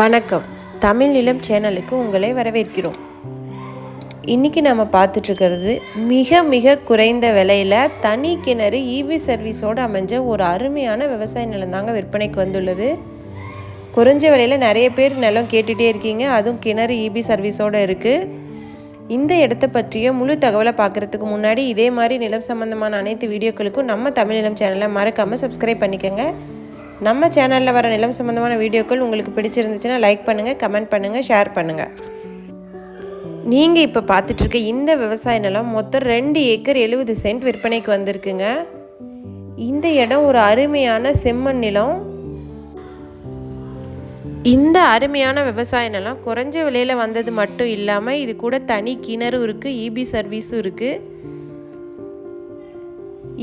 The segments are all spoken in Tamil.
வணக்கம். தமிழ் நிலம் சேனலுக்கு உங்களை வரவேற்கிறோம். இன்றைக்கி நம்ம பார்த்துட்ருக்கிறது மிக மிக குறைந்த விலையில் தனி கிணறு இபி சர்வீஸோடு அமைஞ்ச ஒரு அருமையான விவசாய நிலம் தாங்க விற்பனைக்கு வந்துள்ளது. குறைஞ்ச விலையில் நிறைய பேர் நிலம் கேட்டுகிட்டே இருக்கீங்க. அதுவும் கிணறு ஈபி சர்வீஸோடு இருக்குது இந்த இடத்த பற்றிய முழு தகவலை பார்க்குறதுக்கு முன்னாடி இதே மாதிரி நிலம் சம்மந்தமான அனைத்து வீடியோக்களுக்கும் நம்ம தமிழ் நிலம் சேனலை மறக்காமல் சப்ஸ்கிரைப் பண்ணிக்கோங்க. நம்ம சேனலில் வர நிலம் சம்மந்தமான வீடியோக்கள் உங்களுக்கு பிடிச்சிருந்துச்சுன்னா லைக் பண்ணுங்கள் கமெண்ட் பண்ணுங்கள் ஷேர் பண்ணுங்கள் நீங்கள் இப்போ பார்த்துட்ருக்க இந்த விவசாய நிலம் மொத்தம் ரெண்டு ஏக்கர் எழுபது சென்ட் விற்பனைக்கு வந்திருக்குங்க. இந்த இடம் ஒரு அருமையான செம்மண் நிலம். இந்த அருமையான விவசாய நிலம் குறைஞ்ச விலையில் வந்தது மட்டும் இல்லாமல் இது கூட தனி கிணறும் இருக்குது இபி சர்வீஸும் இருக்குது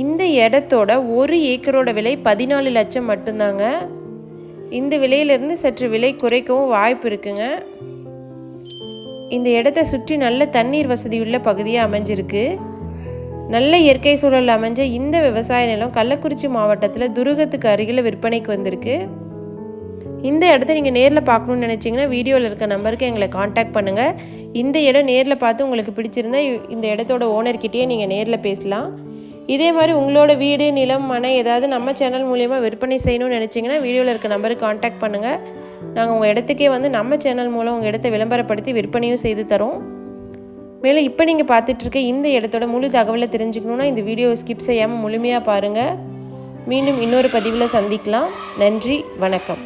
இந்த இடத்தோட ஒரு ஏக்கரோட விலை பதினாலு லட்சம் மட்டும்தாங்க. இந்த விலையிலிருந்து சற்று விலை குறைக்கவும் வாய்ப்பு இருக்குங்க. இந்த இடத்த சுற்றி நல்ல தண்ணீர் வசதியுள்ள பகுதியாக அமைஞ்சிருக்கு. நல்ல இயற்கை சூழல் அமைஞ்ச இந்த விவசாய நிலம் கள்ளக்குறிச்சி மாவட்டத்தில் துருகத்துக்கு அருகில் விற்பனைக்கு வந்திருக்கு. இந்த இடத்த நீங்கள் நேரில் பார்க்கணுன்னு நினச்சிங்கன்னா வீடியோவில் இருக்க நம்பருக்கு எங்களை காண்டாக்ட் பண்ணுங்கள் இந்த இடம் நேரில் பார்த்து உங்களுக்கு பிடிச்சிருந்தா இந்த இடத்தோட ஓனர்கிட்டேயே நீங்கள் நேரில் பேசலாம். இதே மாதிரி உங்களோட வீடு நிலம் மனை ஏதாவது நம்ம சேனல் மூலியமாக விற்பனை செய்யணும்னு நினச்சிங்கன்னா வீடியோவில் இருக்க நம்பருக்கு காண்டாக்ட் பண்ணுங்கள் நாங்கள் உங்கள் இடத்துக்கே வந்து நம்ம சேனல் மூலம் உங்கள் இடத்த விளம்பரப்படுத்தி விற்பனையும் செய்து தரோம். மேலும் இப்போ நீங்கள் பார்த்துட்ருக்க இந்த இடத்தோட முழு தகவலை தெரிஞ்சுக்கணுன்னா இந்த வீடியோவை ஸ்கிப் செய்யாமல் முழுமையாக பாருங்கள் மீண்டும் இன்னொரு பதிவில் சந்திக்கலாம். நன்றி வணக்கம்.